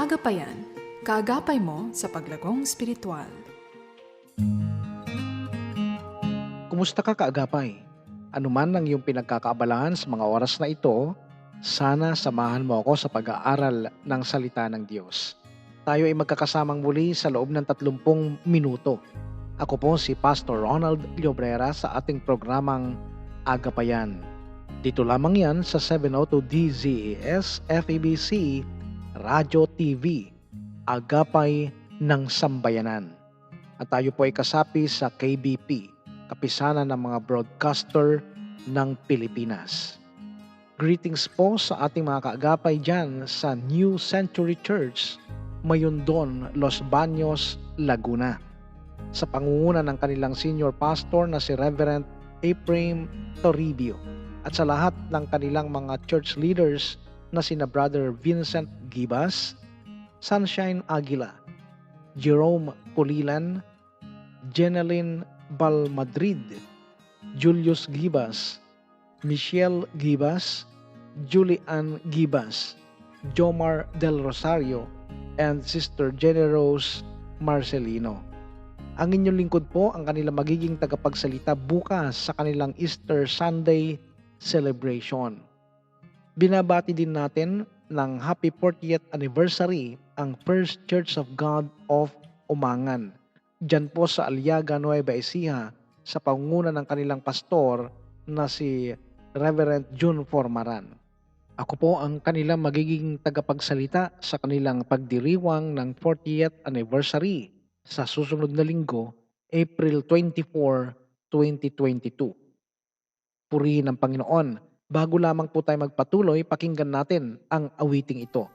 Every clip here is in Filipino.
Agapayan, kaagapay mo sa paglagong spiritual. Kumusta ka kaagapay? Ano man ang iyong pinagkakaabalahan sa mga oras na ito, sana samahan mo ako sa pag-aaral ng salita ng Diyos. Tayo ay magkakasamang muli sa loob ng 30 minuto. Ako po si Pastor Ronald Llobrera sa ating programang Agapayan. Dito lamang yan sa 702 DZAS FEBC Radio TV, Agapay ng Sambayanan. At tayo po ay kasapi sa KBP, kapisanan ng mga broadcaster ng Pilipinas. Greetings po sa ating mga kaagapay dyan sa New Century Church, Mayundon, Los Baños, Laguna. Sa pangunguna ng kanilang senior pastor na si Reverend Ephraim Toribio at sa lahat ng kanilang mga church leaders na sina Brother Vincent Gibas, Sunshine Aguila, Jerome Pulilan, Jeneline Balmadrid, Julius Gibas, Michelle Gibas, Julian Gibas, Jomar Del Rosario, and Sister Jenny Rose Marcelino. Ang inyong lingkod po ang kanilang magiging tagapagsalita bukas sa kanilang Easter Sunday celebration. Binabati din natin ng happy 40th anniversary ang First Church of God of Umangan. Diyan po sa Aliaga, Nueva Ecija sa pangunguna ng kanilang pastor na si Reverend June Formaran. Ako po ang kanilang magiging tagapagsalita sa kanilang pagdiriwang ng 40th anniversary sa susunod na linggo, April 24, 2022. Purihin ang Panginoon. Bago lamang po tayo magpatuloy, pakinggan natin ang awiting ito.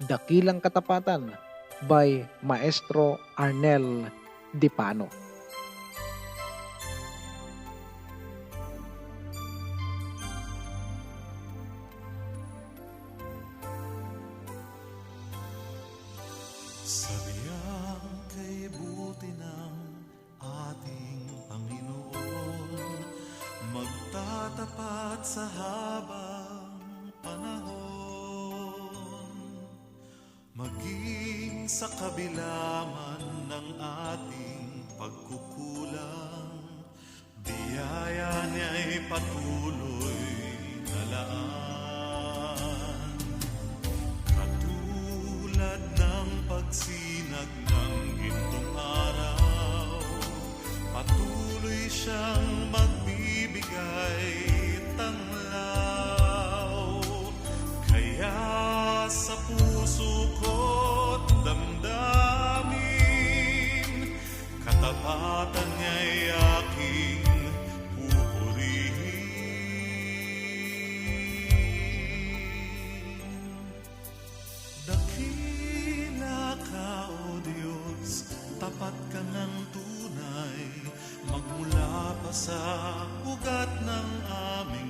Dakilang Katapatan by Maestro Arnel Dipano. Biyaya niya'y patuloy na laan. Katulad ng pagsinag ng gintong araw Patuloy siyang magbibigay tanglaw. Kaya sa puso ko't damdamin Katapatan niya'y aking sa ugat ng aming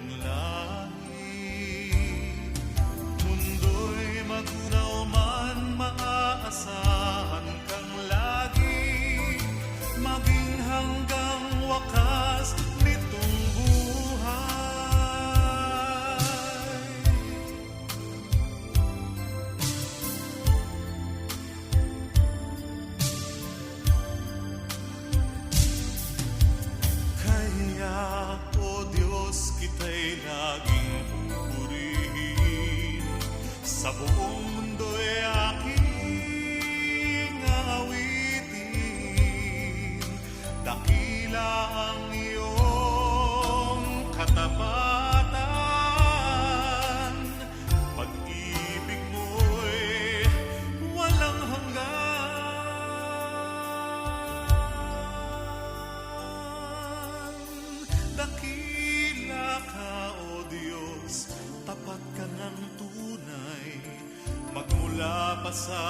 magmula pa sa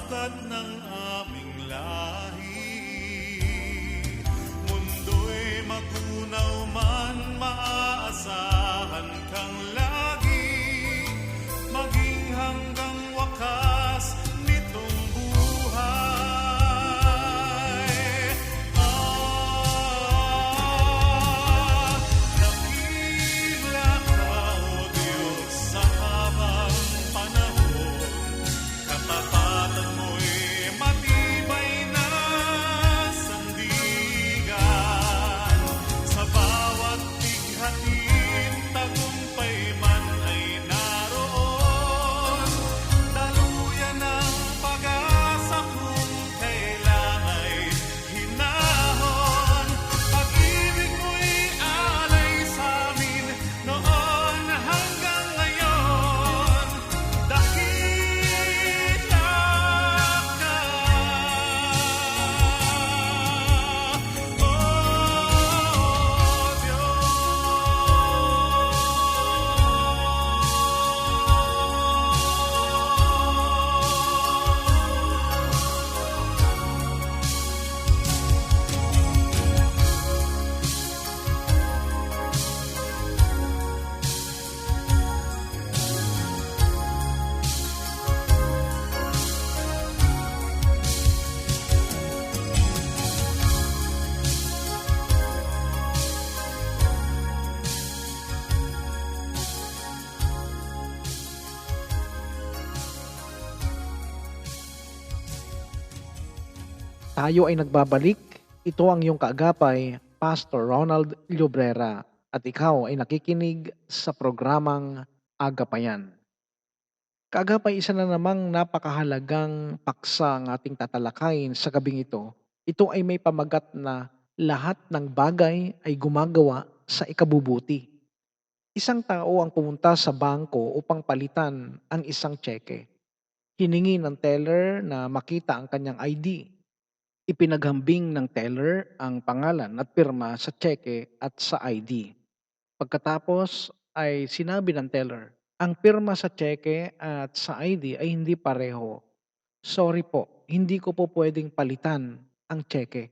ugat ng aming lahi. Tayo ay nagbabalik. Ito ang iyong kaagapay, Pastor Ronald Llobrera. At ikaw ay nakikinig sa programang Agapayan. Kaagapay isa na namang napakahalagang paksa ang ating tatalakayin sa gabing ito. Ito ay may pamagat na lahat ng bagay ay gumagawa sa ikabubuti. Isang tao ang pumunta sa bangko upang palitan ang isang tseke. Hiningi ng teller na makita ang kanyang ID. Ipinaghambing ng teller ang pangalan at pirma sa tseke at sa ID. Pagkatapos ay sinabi ng teller, ang pirma sa tseke at sa ID ay hindi pareho. Sorry po, hindi ko po pwedeng palitan ang tseke.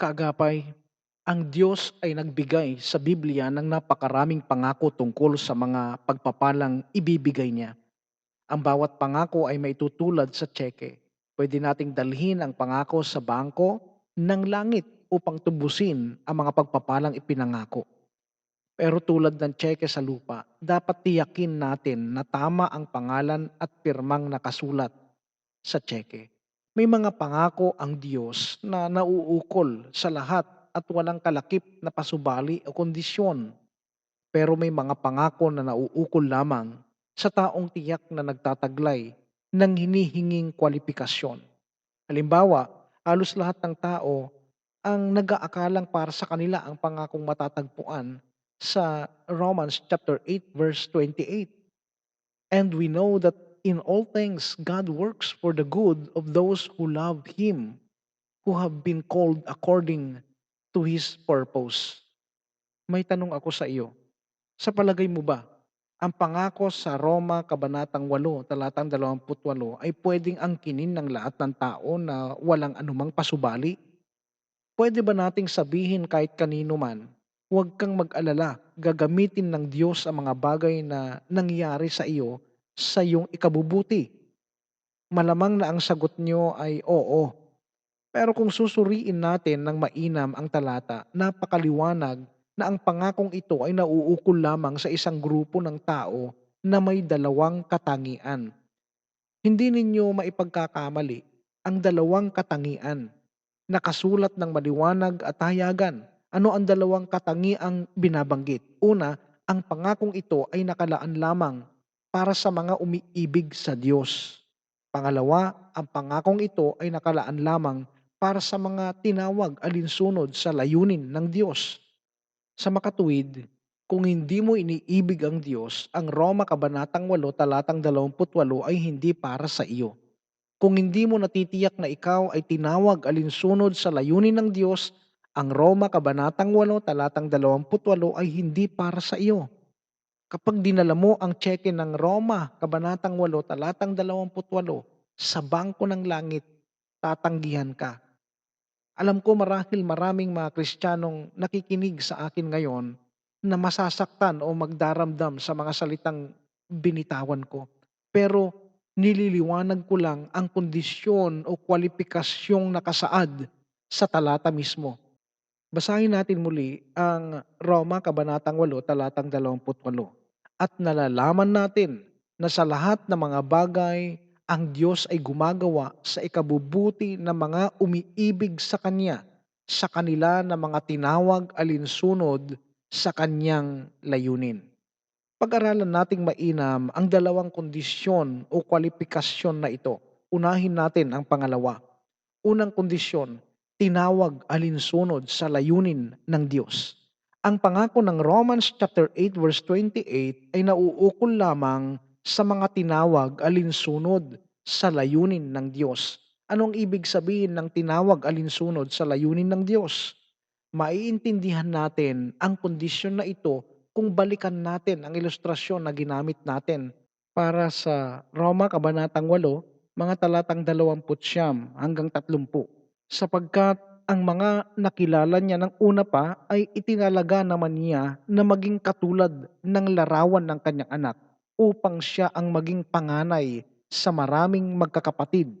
Kaagapay, ang Diyos ay nagbigay sa Biblia ng napakaraming pangako tungkol sa mga pagpapalang ibibigay niya. Ang bawat pangako ay maitutulad sa tseke. Pwede nating dalhin ang pangako sa bangko ng langit upang tubusin ang mga pagpapalang ipinangako. Pero tulad ng tseke sa lupa, dapat tiyakin natin na tama ang pangalan at pirmang nakasulat sa tseke. May mga pangako ang Diyos na nauukol sa lahat at walang kalakip na pasubali o kondisyon. Pero may mga pangako na nauukol lamang sa taong tiyak na nagtataglay ng hinihinging kwalifikasyon. Halimbawa, halos lahat ng tao ang nag-aakalang para sa kanila ang pangakong matatagpuan sa Romans chapter 8 verse 28. And we know that in all things God works for the good of those who love him, who have been called according to his purpose. May tanong ako sa iyo. Sa palagay mo ba, ang pangako sa Roma Kabanatang 8, talatang 28 ay pwedeng angkinin ng lahat ng tao na walang anumang pasubali? Pwede ba nating sabihin kahit kanino man, huwag kang mag-alala, gagamitin ng Diyos ang mga bagay na nangyari sa iyo sa iyong ikabubuti? Malamang na ang sagot nyo ay oo. Pero kung susuriin natin ng mainam ang talata, napakaliwanag na ang pangakong ito ay nauukol lamang sa isang grupo ng tao na may dalawang katangian. Hindi ninyo maipagkakamali ang dalawang katangian. Nakasulat ng maliwanag at hayagan. Ano ang dalawang katangiang binabanggit? Una, ang pangakong ito ay nakalaan lamang para sa mga umiibig sa Diyos. Pangalawa, ang pangakong ito ay nakalaan lamang para sa mga tinawag alinsunod sa layunin ng Diyos. Sa makatuwid, kung hindi mo iniibig ang Diyos, ang Roma Kabanatang 8, talatang 28 ay hindi para sa iyo. Kung hindi mo natitiyak na ikaw ay tinawag alinsunod sa layunin ng Diyos, ang Roma Kabanatang 8, talatang 28 ay hindi para sa iyo. Kapag dinala mo ang tseke ng Roma, Kabanatang 8, talatang 28, sa bangko ng langit, tatanggihan ka. Alam ko marahil maraming mga Kristiyanong nakikinig sa akin ngayon na masasaktan o magdaramdam sa mga salitang binitawan ko. Pero nililiwanag ko lang ang kondisyon o kwalipikasyong nakasaad sa talata mismo. Basahin natin muli ang Roma Kabanatang 8, talatang 28. At nalalaman natin na sa lahat ng mga bagay, ang Diyos ay gumagawa sa ikabubuti ng mga umiibig sa Kanya, sa kanila na mga tinawag alinsunod sa Kanyang layunin. Pag-aralan nating mainam ang dalawang kondisyon o kwalifikasyon na ito. Unahin natin ang pangalawa. Unang kondisyon, tinawag alinsunod sa layunin ng Diyos. Ang pangako ng Romans chapter 8 verse 28 ay nauukol lamang sa mga tinawag alinsunod sa layunin ng Diyos. Anong ibig sabihin ng tinawag alinsunod sa layunin ng Diyos? Maiintindihan natin ang kondisyon na ito kung balikan natin ang ilustrasyon na ginamit natin para sa Roma Kabanatang 8, mga talatang 29 hanggang 30. Sapagkat ang mga nakilala niya ng una pa ay itinalaga naman niya na maging katulad ng larawan ng kanyang anak upang siya ang maging panganay sa maraming magkakapatid.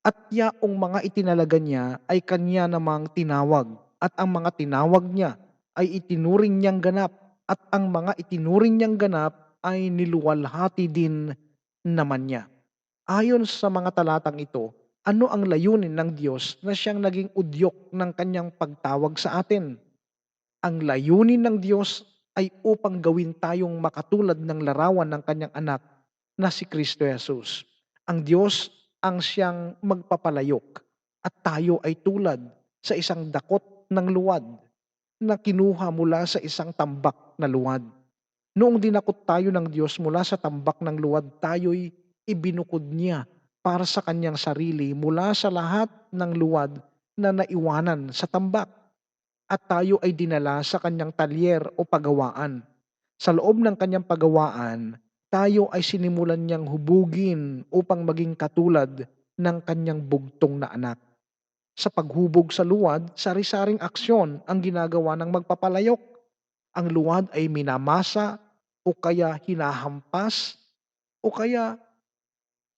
At yaong mga itinalaga niya ay kanya namang tinawag at ang mga tinawag niya ay itinuring niyang ganap at ang mga itinuring niyang ganap ay niluwalhati din naman niya. Ayon sa mga talatang ito, Ano ang layunin ng Diyos na siyang naging udyok ng kanyang pagtawag sa atin? Ang layunin ng Diyos ay upang gawin tayong makatulad ng larawan ng kanyang anak na si Kristo Jesus. Ang Diyos ang siyang magpapalayok at tayo ay tulad sa isang dakot ng luwad na kinuha mula sa isang tambak na luwad. Noong dinakot tayo ng Diyos mula sa tambak ng luwad, tayo'y ibinukod niya para sa kanyang sarili mula sa lahat ng luwad na naiwanan sa tambak. At tayo ay dinala sa kanyang talyer o pagawaan. Sa loob ng kanyang pagawaan, tayo ay sinimulan niyang hubugin upang maging katulad ng kanyang bugtong na anak. Sa paghubog sa luwad, sari-saring aksyon ang ginagawa ng magpapalayok. Ang luwad ay minamasa o kaya hinahampas o kaya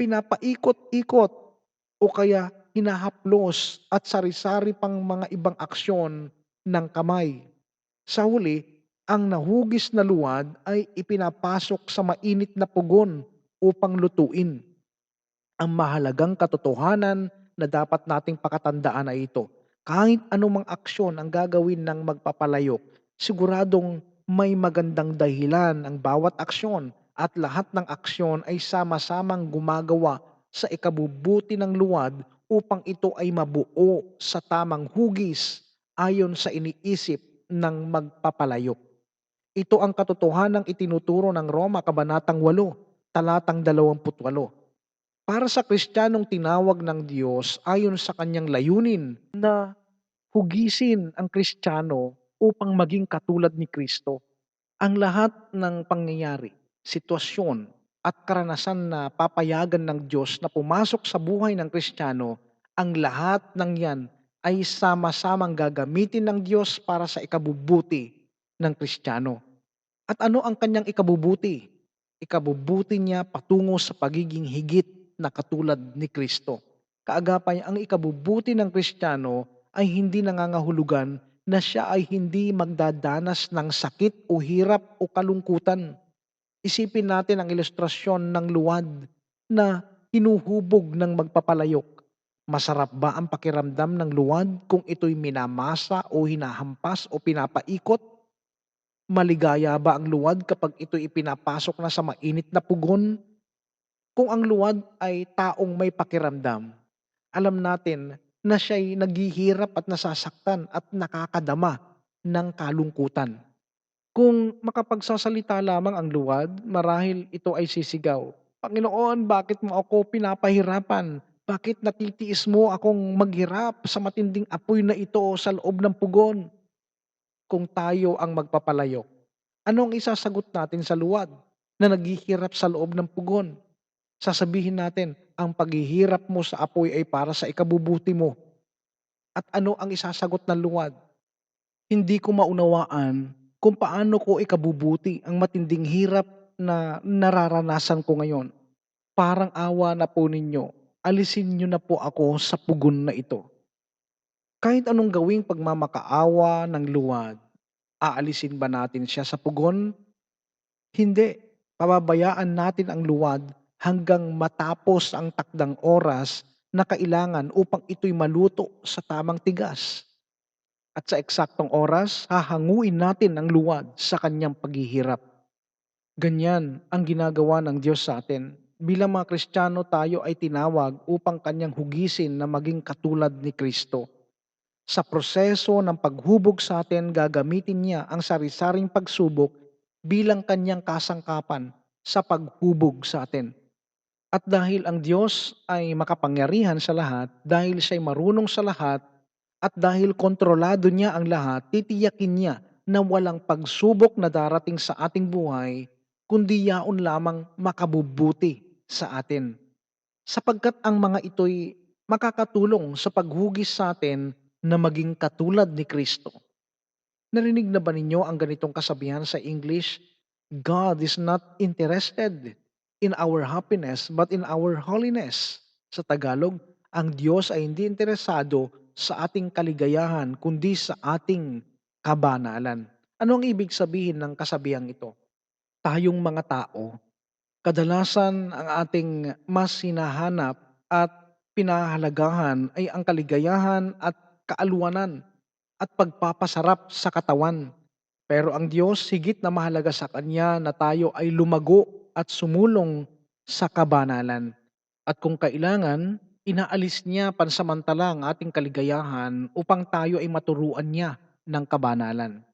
pinapaikot-ikot o kaya hinahaplos at sari-sari pang mga ibang aksyon ng kamay. Sa huli, ang nahugis na luwad ay ipinapasok sa mainit na pugon upang lutuin. Ang mahalagang katotohanan na dapat nating pakatandaan ay ito. Kahit anumang aksyon ang gagawin ng magpapalayok, siguradong may magandang dahilan ang bawat aksyon at lahat ng aksyon ay sama-samang gumagawa sa ikabubuti ng luwad upang ito ay mabuo sa tamang hugis ayon sa iniisip ng magpapalayok. Ito ang katotohanang itinuturo ng Roma Kabanatang 8, talatang 28. Para sa Kristiyanong tinawag ng Diyos ayon sa kanyang layunin na hugisin ang Kristiyano upang maging katulad ni Kristo. Ang lahat ng pangyayari, sitwasyon at karanasan na papayagan ng Diyos na pumasok sa buhay ng Kristiyano, ang lahat ng yan ay sama-samang gagamitin ng Diyos para sa ikabubuti ng Kristiyano. At ano ang kanyang ikabubuti? Ikabubuti niya patungo sa pagiging higit na katulad ni Kristo. Kaagapay ang ikabubuti ng Kristiyano ay hindi nangangahulugan na siya ay hindi magdadanas ng sakit o hirap o kalungkutan. Isipin natin ang ilustrasyon ng luwad na hinuhubog ng magpapalayok. Masarap ba ang pakiramdam ng luwad kung ito'y minamasa o hinahampas o pinapaikot? Maligaya ba ang luwad kapag ito'y ipinapasok na sa mainit na pugon? Kung ang luwad ay taong may pakiramdam, alam natin na siya'y naghihirap at nasasaktan at nakakadama ng kalungkutan. Kung makapagsasalita lamang ang luwad, marahil ito ay sisigaw. Panginoon, bakit mo ako pinapahirapan? Bakit natitiis mo akong maghirap sa matinding apoy na ito sa loob ng pugon? Kung tayo ang magpapalayok, ano ang isasagot natin sa luwad na naghihirap sa loob ng pugon? Sasabihin natin, ang paghihirap mo sa apoy ay para sa ikabubuti mo. At ano ang isasagot ng luwad? Hindi ko maunawaan kung paano ko ikabubuti ang matinding hirap na nararanasan ko ngayon. Parang awa na po ninyo, alisin nyo na po ako sa pugon na ito. Kahit anong gawing pagmamakaawa ng luwad, aalisin ba natin siya sa pugon? Hindi. Pababayaan natin ang luwad hanggang matapos ang takdang oras na kailangan upang ito'y maluto sa tamang tigas. At sa eksaktong oras, hahanguin natin ang luwad sa kanyang paghihirap. Ganyan ang ginagawa ng Diyos sa atin. Bilang mga Kristiyano, tayo ay tinawag upang kanyang hugisin na maging katulad ni Kristo. Sa proseso ng paghubog sa atin, gagamitin niya ang sari-saring pagsubok bilang kanyang kasangkapan sa paghubog sa atin. At dahil ang Diyos ay makapangyarihan sa lahat, dahil siya'y marunong sa lahat, at dahil kontrolado niya ang lahat, titiyakin niya na walang pagsubok na darating sa ating buhay, kundi yaon lamang makabubuti sa atin. Sapagkat ang mga ito'y makakatulong sa paghugis sa atin na maging katulad ni Kristo. Narinig na ba ninyo ang ganitong kasabihan sa English? God is not interested in our happiness but in our holiness. Sa Tagalog, ang Diyos ay hindi interesado sa ating kaligayahan kundi sa ating kabanalan. Ano ang ibig sabihin ng kasabihang ito? Tayong mga tao, kadalasan ang ating mas hinahanap at pinahahalagahan ay ang kaligayahan at kaaluwanan at pagpapasarap sa katawan. Pero ang Diyos higit na mahalaga sa Kanya na tayo ay lumago at sumulong sa kabanalan. At kung kailangan, inaalis niya pansamantala ang ating kaligayahan upang tayo ay maturuan niya ng kabanalan.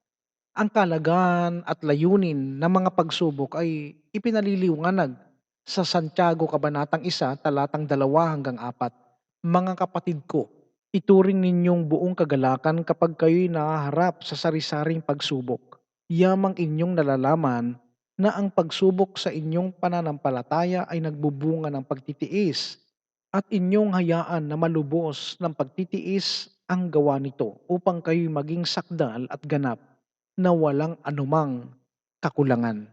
Ang kalagahan at layunin ng mga pagsubok ay ipinaliliwanag sa Santiago Kabanatang 1, talatang 2 hanggang 4. Mga kapatid ko, ituring ninyong buong kagalakan kapag kayo'y nahaharap sa sari-saring pagsubok. Yamang inyong nalalaman na ang pagsubok sa inyong pananampalataya ay nagbubunga ng pagtitiis at inyong hayaan na malubos ng pagtitiis ang gawa nito upang kayo'y maging sakdal at ganap na walang anumang kakulangan.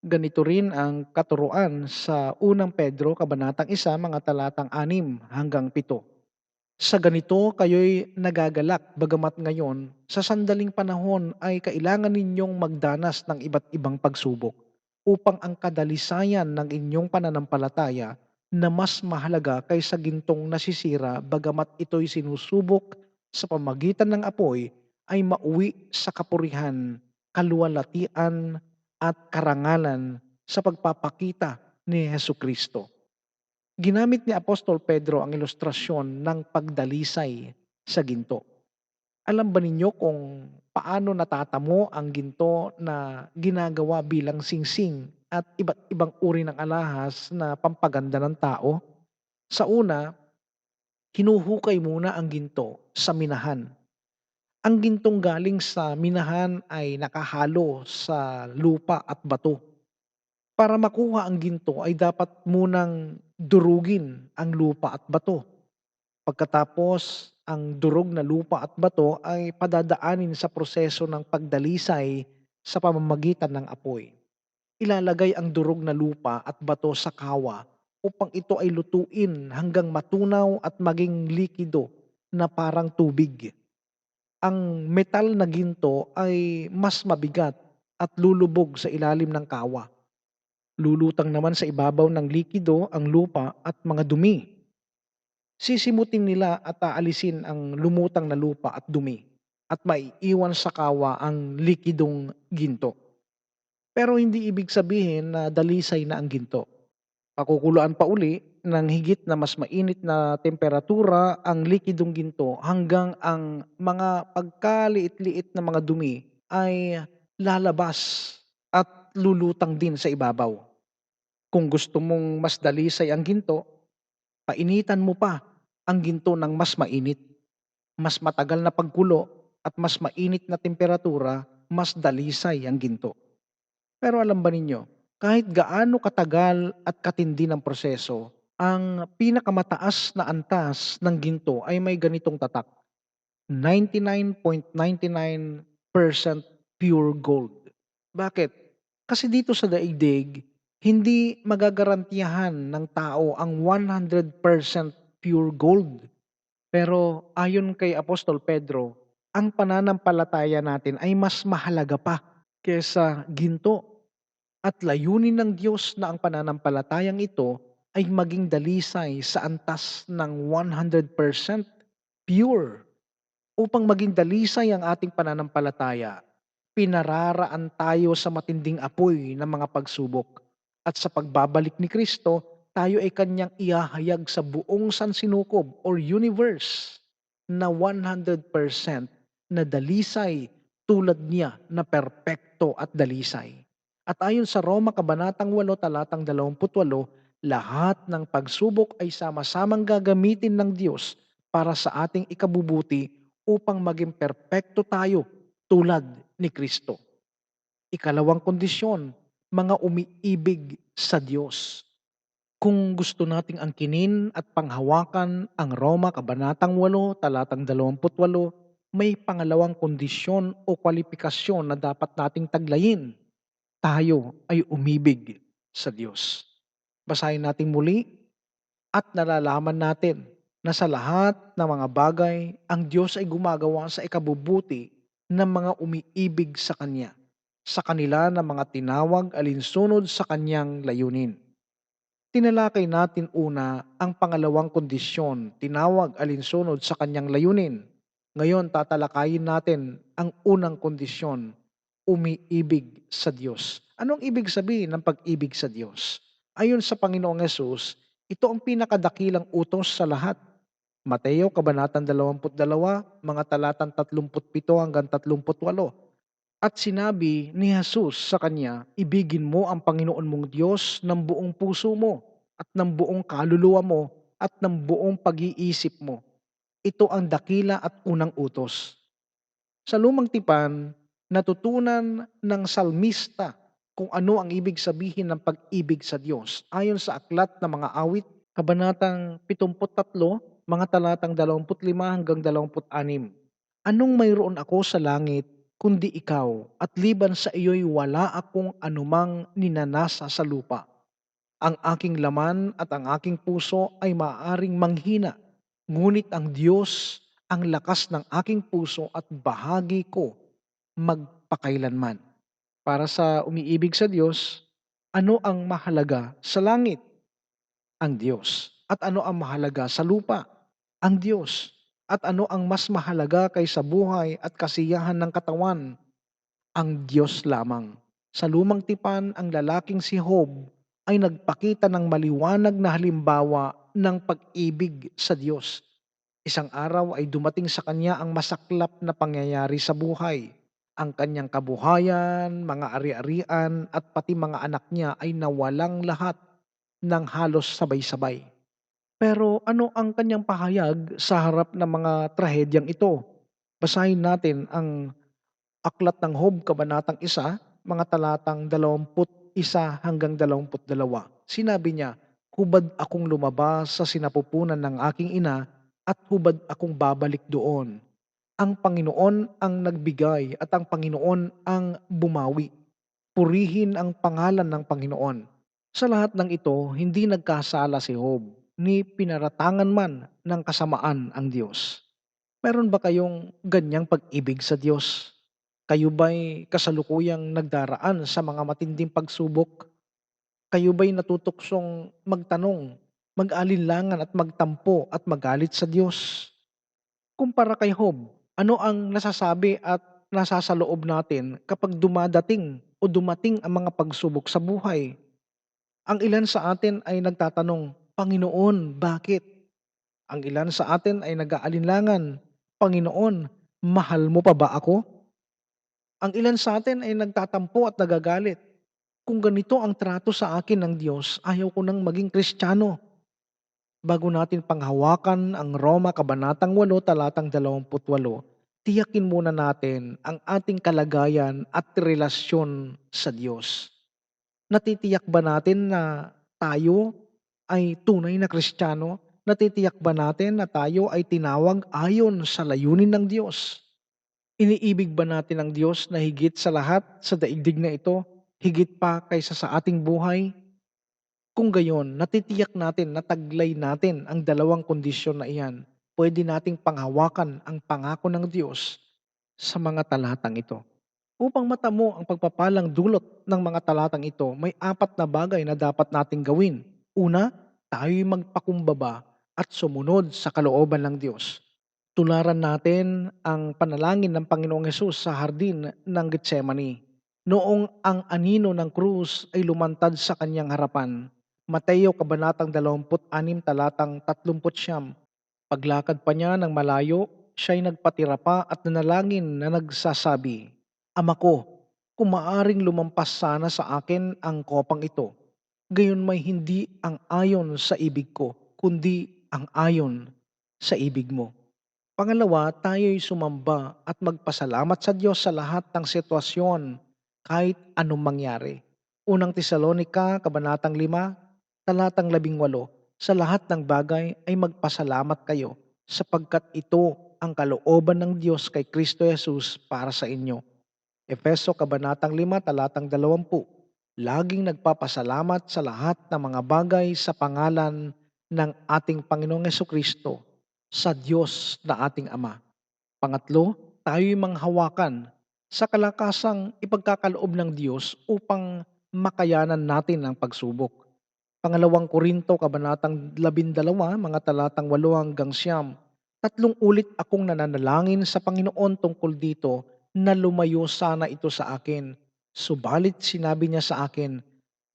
Ganito rin ang katuruan sa unang Pedro, Kabanatang 1, mga talatang 6 hanggang 7. Sa ganito kayo'y nagagalak bagamat ngayon sa sandaling panahon ay kailangan ninyong magdanas ng iba't ibang pagsubok upang ang kadalisayan ng inyong pananampalataya na mas mahalaga kaysa gintong nasisira bagamat ito'y sinusubok sa pamagitan ng apoy ay mauwi sa kapurihan, kaluwalhatian at karangalan sa pagpapakita ni Hesu Kristo. Ginamit ni Apostol Pedro ang ilustrasyon ng pagdalisay sa ginto. Alam ba ninyo kung paano natatamo ang ginto na ginagawa bilang singsing at iba't ibang uri ng alahas na pampaganda ng tao? Sa una, hinuhukay muna ang ginto sa minahan. Ang gintong galing sa minahan ay nakahalo sa lupa at bato. Para makuha ang ginto ay dapat munang durugin ang lupa at bato. Pagkatapos, ang durog na lupa at bato ay padadaanin sa proseso ng pagdalisay sa pamamagitan ng apoy. Ilalagay ang durog na lupa at bato sa kawa upang ito ay lutuin hanggang matunaw at maging likido na parang tubig. Ang metal na ginto ay mas mabigat at lulubog sa ilalim ng kawa. Lulutang naman sa ibabaw ng likido ang lupa at mga dumi. Sisimutin nila at aalisin ang lumutang na lupa at dumi at maiiwan sa kawa ang likidong ginto. Pero hindi ibig sabihin na dalisay na ang ginto. Pakukuluan pa uli ng higit na mas mainit na temperatura ang likidong ginto hanggang ang mga pagkaliit-liit na mga dumi ay lalabas at lulutang din sa ibabaw. Kung gusto mong mas dalisay ang ginto, painitan mo pa ang ginto ng mas mainit. Mas matagal na pagkulo at mas mainit na temperatura, mas dalisay ang ginto. Pero alam ba ninyo, kahit gaano katagal at katindi ng proseso, ang pinakamataas na antas ng ginto ay may ganitong tatak. 99.99% pure gold. Bakit? Kasi dito sa daigdig, hindi magagarantiyahan ng tao ang 100% pure gold. Pero ayon kay Apostol Pedro, ang pananampalataya natin ay mas mahalaga pa kesa ginto. At layunin ng Diyos na ang pananampalatayang ito ay maging dalisay sa antas ng 100% pure. Upang maging dalisay ang ating pananampalataya, pinararaan tayo sa matinding apoy ng mga pagsubok. At sa pagbabalik ni Kristo, tayo ay kanyang ihahayag sa buong sansinukob or universe na 100% na dalisay tulad niya na perpekto at dalisay. At ayon sa Roma Kabanatang 8 talatang 28, lahat ng pagsubok ay sama-samang gagamitin ng Diyos para sa ating ikabubuti upang maging perpekto tayo tulad ni Kristo. Ikalawang kondisyon, mga umiibig sa Diyos. Kung gusto nating angkinin at panghawakan ang Roma Kabanatang 8, talatang 28, may pangalawang kondisyon o kwalifikasyon na dapat nating taglayin. Tayo ay umibig sa Diyos. Basahin natin muli at nalalaman natin na sa lahat ng mga bagay, ang Diyos ay gumagawa sa ikabubuti ng mga umiibig sa Kanya, sa kanila ng mga tinawag alinsunod sa Kanyang layunin. Tinalakay natin una ang pangalawang kondisyon, tinawag alinsunod sa kanyang layunin. Ngayon tatalakayin natin ang unang kondisyon, umiibig sa Diyos. Anong ibig sabihin ng pag-ibig sa Diyos? Ayon sa Panginoong Yesus, ito ang pinakadakilang utos sa lahat. Mateo, Kabanatang 22, mga talatang 37 hanggang 38. At sinabi ni Jesus sa kanya, ibigin mo ang Panginoon mong Diyos ng buong puso mo at ng buong kaluluwa mo at ng buong pag-iisip mo. Ito ang dakila at unang utos. Sa lumang tipan, natutunan ng salmista kung ano ang ibig sabihin ng pag-ibig sa Diyos. Ayon sa aklat ng mga awit, kabanatang 73, mga talatang 25 hanggang 26. Anong mayroon ako sa langit kundi ikaw, at liban sa iyo'y wala akong anumang ninanasa sa lupa. Ang aking laman at ang aking puso ay maaaring manghina, ngunit ang Diyos ang lakas ng aking puso at bahagi ko magpakailanman. Para sa umiibig sa Diyos, ano ang mahalaga sa langit? Ang Diyos. At ano ang mahalaga sa lupa? Ang Diyos. At ano ang mas mahalaga kaysa buhay at kasiyahan ng katawan? Ang Diyos lamang. Sa lumang tipan, ang lalaking si Job ay nagpakita ng maliwanag na halimbawa ng pag-ibig sa Diyos. Isang araw ay dumating sa kanya ang masaklap na pangyayari sa buhay. Ang kanyang kabuhayan, mga ari-arian at pati mga anak niya ay nawalang lahat ng halos sabay-sabay. Pero ano ang kanyang pahayag sa harap ng mga trahedyang ito? Basahin natin ang Aklat ng Hob, Kabanatang 1, mga talatang 21 hanggang 22. Sinabi niya, Hubad akong lumabas sa sinapupunan ng aking ina at hubad akong babalik doon. Ang Panginoon ang nagbigay at ang Panginoon ang bumawi. Purihin ang pangalan ng Panginoon. Sa lahat ng ito, hindi nagkasala si Job ni pinaratangan man ng kasamaan ang Diyos. Meron ba kayong ganyang pag-ibig sa Diyos? Kayo ba'y kasalukuyang nagdaraan sa mga matinding pagsubok? Kayo ba'y natutuksong magtanong, mag-alinlangan at magtampo at magalit sa Diyos? Kumpara kay Job, ano ang nasasabi at nasasaloob natin kapag dumadating o dumating ang mga pagsubok sa buhay? Ang ilan sa atin ay nagtatanong, Panginoon, bakit? Ang ilan sa atin ay nag-aalinlangan, Panginoon, mahal mo pa ba ako? Ang ilan sa atin ay nagtatampo at nagagalit. Kung ganito ang trato sa akin ng Diyos, ayaw ko nang maging kristyano. Bago natin panghawakan ang Roma Kabanatang 8, talatang 28, tiyakin muna natin ang ating kalagayan at relasyon sa Diyos. Natitiyak ba natin na tayo ay tunay na Kristiyano? Natitiyak ba natin na tayo ay tinawag ayon sa layunin ng Diyos? Iniibig ba natin ang Diyos na higit sa lahat sa daigdig na ito, higit pa kaysa sa ating buhay? Kung gayon, natitiyak natin na taglay natin ang dalawang kondisyon na iyan, pwede nating panghawakan ang pangako ng Diyos sa mga talatang ito. Upang matamo ang pagpapalang dulot ng mga talatang ito, may apat na bagay na dapat nating gawin. Una, tayo'y magpakumbaba at sumunod sa kalooban ng Diyos. Tularan natin ang panalangin ng Panginoong Hesus sa hardin ng Getsemani. Noong ang anino ng krus ay lumantad sa kanyang harapan. Mateo Kabanatang 26, talatang 30 Paglakad pa niya ng malayo, siya'y nagpatira pa at nanalangin na nagsasabi, Ama ko, kung maaring lumampas sana sa akin ang kopang ito, gayon may hindi ang ayon sa ibig ko, kundi ang ayon sa ibig mo. Pangalawa, tayo'y sumamba at magpasalamat sa Diyos sa lahat ng sitwasyon, kahit anong mangyari. Unang Tesalonika, Kabanatang 5, talatang 18, sa lahat ng bagay ay magpasalamat kayo sapagkat ito ang kalooban ng Diyos kay Kristo Jesus para sa inyo. Efeso Kabanatang 5, talatang 20. Laging nagpapasalamat sa lahat ng mga bagay sa pangalan ng ating Panginoong Yeso Kristo sa Diyos na ating Ama. Pangatlo, tayo'y manghawakan sa kalakasang ipagkakaloob ng Diyos upang makayanan natin ang pagsubok. Pangalawang Korinto, Kabanatang 12, mga talatang 8 hanggang siyam. Tatlong ulit akong nananalangin sa Panginoon tungkol dito na lumayo sana ito sa akin. Subalit sinabi niya sa akin,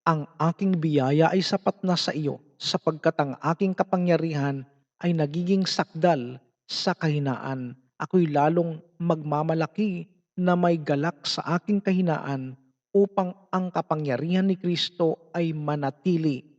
ang aking biyaya ay sapat na sa iyo sapagkat ang aking kapangyarihan ay nagiging sakdal sa kahinaan. Ako'y lalong magmamalaki na may galak sa aking kahinaan upang ang kapangyarihan ni Kristo ay manatili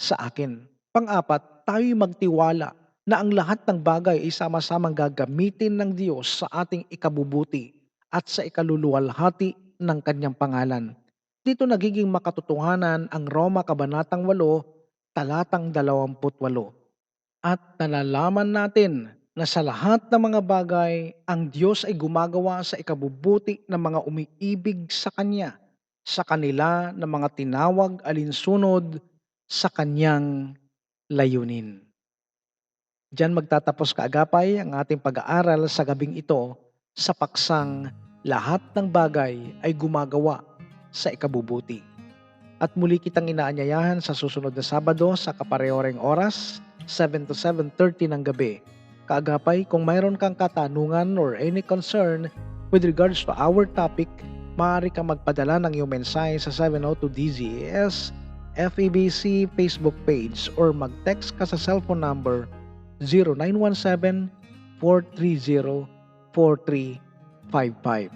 sa akin. Pang-apat, tayo'y magtiwala na ang lahat ng bagay ay sama-samang gagamitin ng Diyos sa ating ikabubuti at sa ikaluluwalhati ng kanyang pangalan. Dito nagiging makatotohanan ang Roma Kabanatang 8, talatang 28. At nalalaman natin na sa lahat ng mga bagay, ang Diyos ay gumagawa sa ikabubuti ng mga umiibig sa Kanya, sa kanila na mga tinawag alinsunod sa Kanyang layunin. Diyan magtatapos kaagapay ang ating pag-aaral sa gabing ito sa paksang lahat ng bagay ay gumagawa sa ikabubuti. At muli kitang inaanyayahan sa susunod na Sabado sa kaparehoreng oras, 7 to 7.30 ng gabi. Kaagapay, kung mayroon kang katanungan or any concern with regards to our topic, maaari kang magpadala ng iyong mensahe sa 702 DZS FEBC Facebook page or mag-text ka sa cellphone number 0917-430-4355.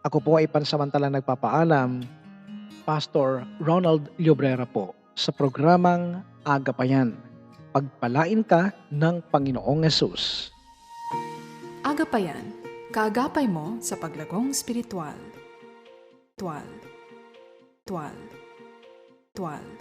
Ako po ay pansamantalang nagpapaalam, Pastor Ronald Llobrera po sa programang Aga Pa Yan. Pagpalain ka ng Panginoong Yesus. Agapayan, kaagapay mo sa paglagong spiritual. Tual. Tual. 短。